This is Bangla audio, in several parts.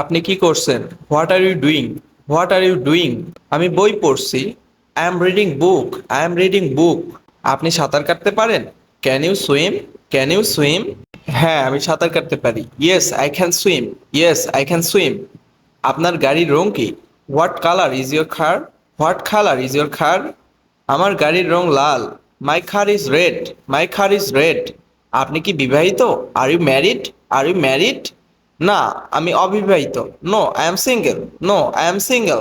আপনি কি করছেন? What are you doing what are you doing আমি বই পড়ছি। I am reading book I am reading book আপনি সাঁতার কাটতে পারেন? Can you swim can you swim হ্যাঁ আমি সাঁতার কাটতে পারি। Yes I can swim yes I can swim আপনার গাড়ির রং কি? What colour is your car what colour is your car আমার গাড়ির রং লাল। My car is red my car is red আপনি কি বিবাহিত? Are you married are you married না আমি অবিবাহিত। No I am single no I am single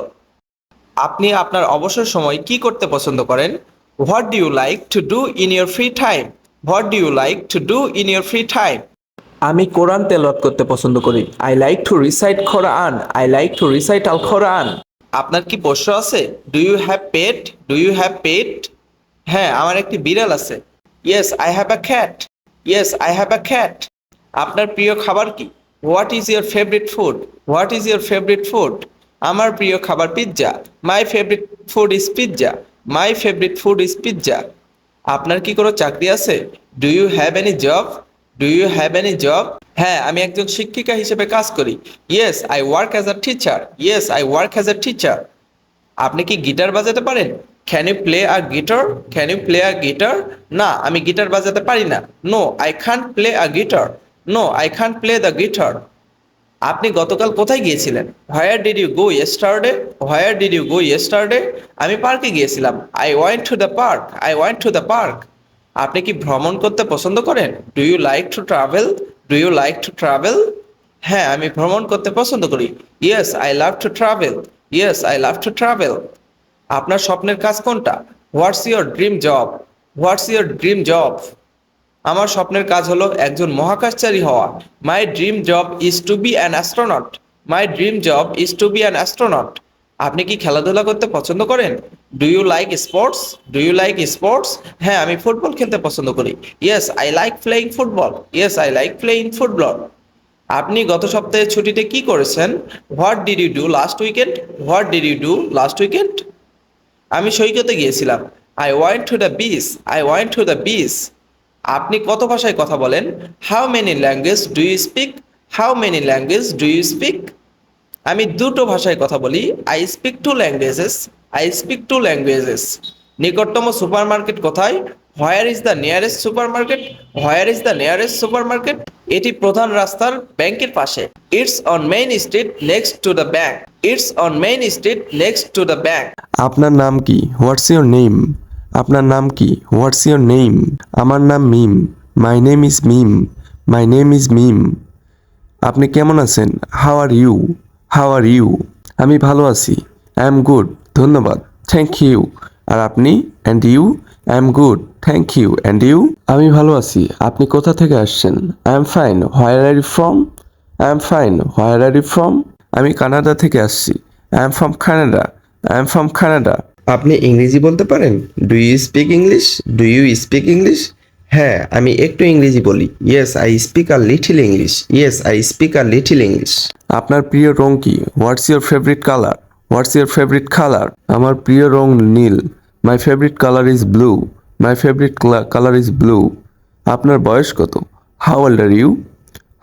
আপনি আপনার অবসর সময় কি করতে পছন্দ করেন? What do you like to do in your free time what do you like to do in your free time আমি কোরআন তেলাওয়াত করতে পছন্দ করি। I like to recite Quran I like to recite al Quran আপনার কি পোষ্য আছে? Do you have pet do you have pet হ্যাঁ আমার একটি বিড়াল আছে। Yes I have a cat yes I have a cat আপনার প্রিয় খাবার কি? What is your favourite food what is your favourite food আমার প্রিয় খাবার pizza my favourite food is pizza my favourite food is pizza আপনার কি কোনো চাকরি আছে? Do you have any job do you have any job হ্যাঁ আমি একজন শিক্ষিকা হিসেবে কাজ করি। Yes I work as a teacher yes I work as a teacher আপনি কি গিটার বাজাতে পারেন? Can you play a guitar can you play a guitar না, আমি গিটার বাজাতে পারি না। No I can't play a guitar no I can't play the guitar আপনি গতকাল কোথায় গিয়েছিলেন? Where did you go yesterday where did you go yesterday আমি পার্কে গিয়েছিলাম। I went to the park I went to the park আপনি কি ভ্রমণ করতে পছন্দ করেন? Do you like to travel do you like to travel হ্যাঁ আমি ভ্রমণ করতে পছন্দ করি। Yes I love to travel yes I love to travel আপনার স্বপ্নের কাজ কোনটা? What's your dream job what's your dream job আমার স্বপ্নের কাজ হলো একজন মহাকাশচারী হওয়া। My dream job is to be an astronaut my dream job is to be an astronaut আপনি কি খেলাধুলা করতে পছন্দ করেন? Do you like sports do you like sports হ্যাঁ আমি ফুটবল খেলতে পছন্দ করি। Yes I like playing football yes I like playing football আপনি গত সপ্তাহে ছুটিতে কি করেছেন? What did you do last weekend what did you do last weekend আমি সৈকতে গিয়েছিলাম। I want to the beach I want to the beach আপনি কত ভাষায় কথা বলেন? How many language do you speak how many language do you speak আমি দুটো ভাষায় কথা বলি। I speak two languages I speak two languages নিকটতম সুপার মার্কেট কোথায়? Where is the nearest super market where is the nearest super market এটি প্রধান রাস্তার ব্যাংকের পাশে। It's on main street next to the bank it's on main street next to the bank আপনার নাম কি? হোয়াটস ইউর নেম আপনার নাম কি? হোয়াটস ইয়োর নেম আমার নাম Mim. My name is Mim. My name is Mim. আপনি কেমন আছেন? How are you how are you আমি ভালো আছি। আই এম গুড ধন্যবাদ। থ্যাংক ইউ আর আপনি? And you I am good thank you and you আমি ভালো আছি। আপনি কোথা থেকে আসছেন? I am fine where are you from I am fine where are you from আমি কানাডা থেকে আসছি। I am from Canada I am from Canada আপনি ইংরেজি বলতে পারেন? Do you speak English do you speak English হ্যাঁ আমি একটু ইংরেজি বলি। Yes I speak a little English yes I speak a little English আপনার প্রিয় রং কি? What's your favourite colour what's your favourite colour আমার প্রিয় রং নীল। My favourite colour is blue my favourite colour is blue আপনার বয়স কত? How old are you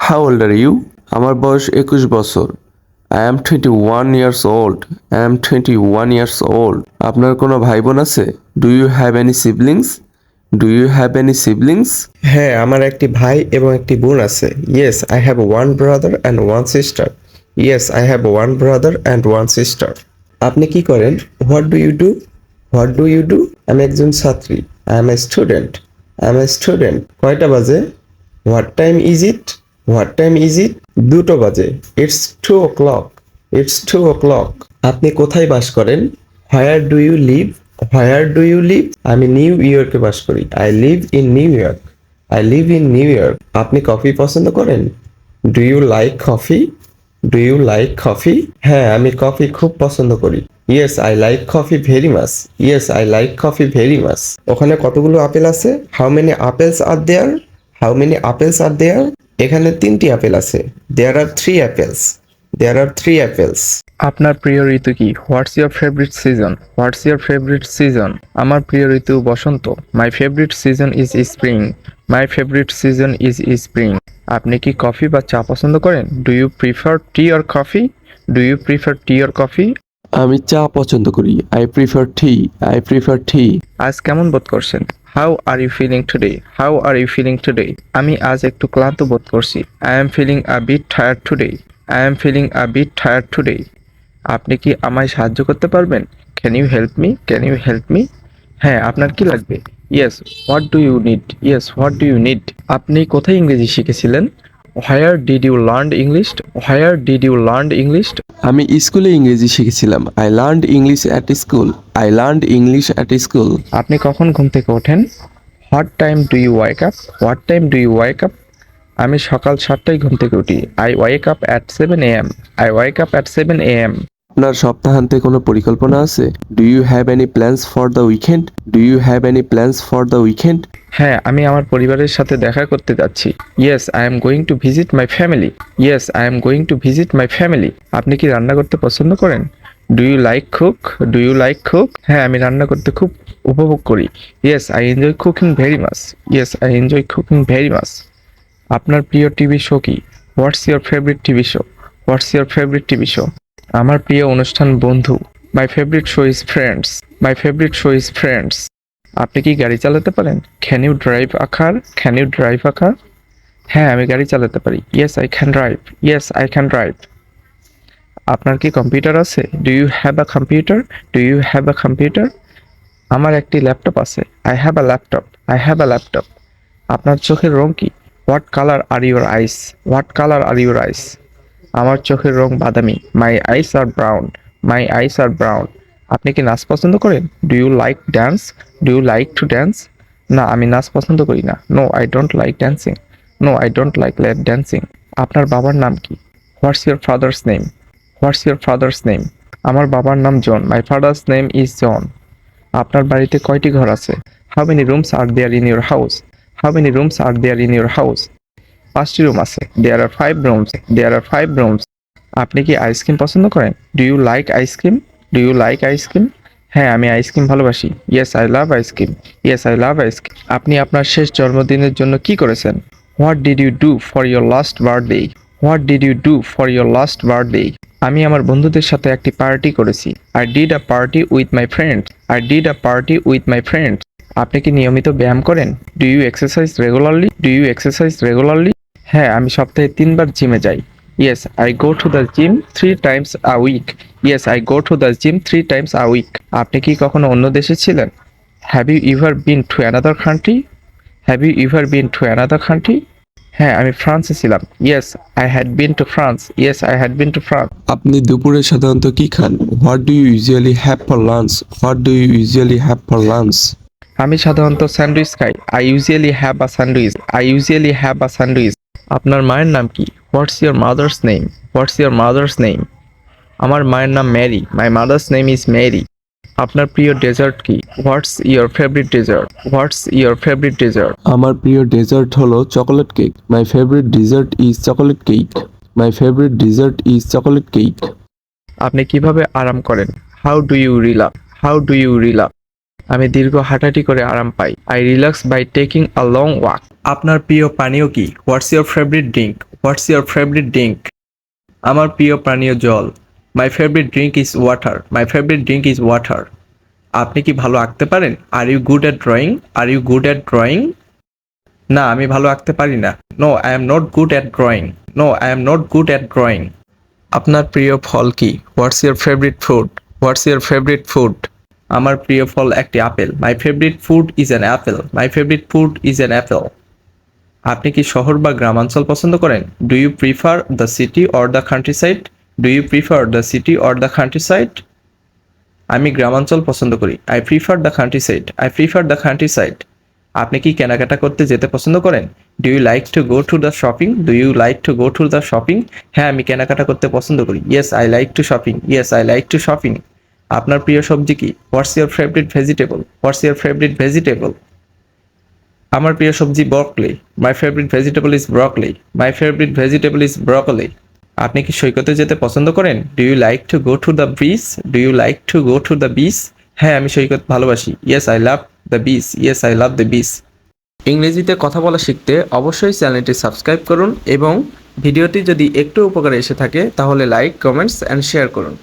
how old are you আমার বয়স একুশ বছর। I am twenty one years old I am twenty one years old আপনার কোনো ভাই বোন আছে? Do you have any siblings do you have any siblings হ্যাঁ আমার একটি ভাই এবং একটি বোন আছে। Yes I have one brother and one sister yes I have one brother and one sister আপনি কি করেন? What do you do what do you do আমি একজন ছাত্রী। I am a student I am a student কয়টা বাজে? What time is it what time is it দুটো বাজে। It's two o'clock it's two o'clock আপনি কোথায় বাস করেন? Where do you live where do you live আমি নিউ ইয়র্কে বাস করি। I live in New York I live in New York আপনি কফি পছন্দ করেন? Do you like coffee do you like coffee হ্যাঁ আমি কফি খুব পছন্দ করি। Yes I like coffee very much yes I like coffee very much ওখানে কতগুলো আপেল আছে? How many apples are there how many apples are there এখানে তিনটি আপেল আছে। There are three apples there are three apples আপনার প্রিয় ঋতু কি? What's your favourite season what's your favourite season আমার প্রিয় ঋতু বসন্ত। My favourite season is spring my favourite season is spring আপনি কি কফি বা চা পছন্দ করেন? Do you prefer tea or coffee do you prefer tea or coffee আমি চা পছন্দ করি। I prefer tea I prefer tea আজ কেমন বোধ করছেন? How are you feeling today how are you feeling today আমি আজ একটু ক্লান্ত বোধ করছি। I am feeling a bit tired today I am feeling a bit tired today আপনি কি আমায় সাহায্য করতে পারবেন? Can you help me can you help me হ্যাঁ আপনার কি লাগবে? Yes what do you need yes what do you need আপনি কোথায় ইংরেজি শিখেছিলেন? Where did you learn English where did you learn English আমি স্কুলে ইংরেজি শিখেছিলাম। I learn English at school I learn English at school আপনি কখন ঘুম থেকে ওঠেন? What time do you wake up what time do you wake up আমি সকাল সাতটায় ঘুম থেকে উঠি। I wake up at seven am I wake up at seven am আপনার সপ্তাহান্তে কোনো পরিকল্পনা আছে? Do you have any plans for the weekend do you have any plans for the weekend হ্যাঁ আমি আমার পরিবারের সাথে দেখা করতে যাচ্ছি। Yes I am going to visit my family yes I am going to visit my family আপনি কি রান্না করতে পছন্দ করেন? Do you like cook do you like cook হ্যাঁ আমি রান্না করতে খুব উপভোগ করি। Yes I enjoy cooking very much yes I enjoy cooking very much আপনার প্রিয় টিভি শো কি? What's your favourite TV show? What's your favourite TV show? আমার প্রিয় অনুষ্ঠান বন্ধু। My favourite show is Friends my favourite show is Friends আপনি কি গাড়ি চালাতে পারেন? Can you drive a car can you drive a car হ্যাঁ আমি গাড়ি চালাতে পারি। Yes I can drive yes I can drive আপনার কি কম্পিউটার আছে? Do you have a computer do you have a computer আমার একটি ল্যাপটপ আছে। I have a laptop I have a laptop আপনার চোখের রং কি? What colour are your eyes what colour are your eyes আমার চোখের রং বাদামি। মাই আইস আর ব্রাউন মাই আইস আর ব্রাউন আপনি কি নাচ পছন্দ করেন? Do you like dance do you like to dance না, আমি নাচ পছন্দ করি না। No I don't like dancing no I don't like let dancing আপনার বাবার নাম কি? What's your father's name what's your father's name আমার বাবার নাম John my father's name is John আপনার বাড়িতে কয়টি ঘর আছে? How many rooms are there in your house how many rooms are there in your house পাঁচটি রুম আছে। There are five rooms there are five rooms আপনি কি আইসক্রিম পছন্দ করেন? Do you like ice cream do you like ice cream হ্যাঁ আমি আইসক্রিম ভালোবাসি। Yes I love ice cream yes I love ice cream আপনি আপনার শেষ জন্মদিনের জন্য কি করেছেন? What did you do for your last birthday what did you do for your last birthday আমি আমার বন্ধুদের সাথে একটি পার্টি করেছি। I did a party with my friends I did a party with my friends আপনি কি নিয়মিত ব্যায়াম করেন? Do you exercise regularly do you exercise regularly হ্যাঁ আমি সপ্তাহে তিনবার জিমে যাই। Yes I go to the gym three times a week yes I go to the gym three times a week আপনি কি কখনো অন্য দেশে ছিলেন? Have you ever been to another country have you ever been to another country হ্যাঁ আমি ফ্রান্সে ছিলাম। Yes I had been to France yes I had been to France আপনি দুপুরে সাধারণত কি খান? What do you usually have for lunch what do you usually have for lunch আমি সাধারণত স্যান্ডউইচ খাই। I usually have a sandwich I usually have a sandwich আপনার মায়ের নাম কি? What's your mother's name what's your mother's name আমার মায়ের নাম Mary my mother's name is Mary আপনার প্রিয় ডেজার্ট কি? What's your favourite dessert what's your favourite dessert আমার প্রিয় ডেজার্ট হলো chocolate cake my favourite dessert is chocolate cake my favourite dessert is chocolate cake আপনি কীভাবে আরাম করেন? How do you রিলাপ how do you রিলাপ আমি দীর্ঘ হাঁটাহাঁটি করে আরাম পাই। I relax by taking a long walk আপনার প্রিয় পানীয় কি? What's your favourite drink what's your favourite drink আমার প্রিয় পানীয় জল। My favourite drink is water my favourite drink is water আপনি কি ভালো আঁকতে পারেন? Are you good at drawing are you good at drawing না, আমি ভালো আঁকতে পারি না। No I am not good at drawing no I am not good at drawing আপনার প্রিয় ফল কি? What's your favourite food what's your favourite food আমার প্রিয় ফল একটি apple. My favourite food is an apple my favourite food is an apple আপনি কি শহর বা গ্রামাঞ্চল পছন্দ করেন? Do you prefer the city or the countryside do you prefer the city or the countryside আমি গ্রামাঞ্চল পছন্দ করি। I prefer the countryside I prefer the countryside আপনি কি কেনাকাটা করতে যেতে পছন্দ করেন? Do you like to go to the shopping do you like to go to the shopping হ্যাঁ আমি কেনাকাটা করতে পছন্দ করি। Yes I like to shopping yes I like to shopping আপনার প্রিয় সবজি কি? What's your favourite vegetable what's your favourite vegetable আমার প্রিয় সবজি broccoli my favourite vegetable is broccoli my favourite vegetable is broccoli আপনি কি সৈকতে যেতে পছন্দ করেন? Do you like to go to the beach do you like to go to the beach হ্যাঁ আমি সৈকত ভালোবাসি। Yes I love the beach yes I love the beach ইংরেজিতে কথা বলা শিখতে অবশ্যই চ্যানেলটি সাবস্ক্রাইব করুন এবং ভিডিওটি যদি একটু উপকারে এসে থাকে, তাহলে লাইক কমেন্টস অ্যান্ড শেয়ার করুন।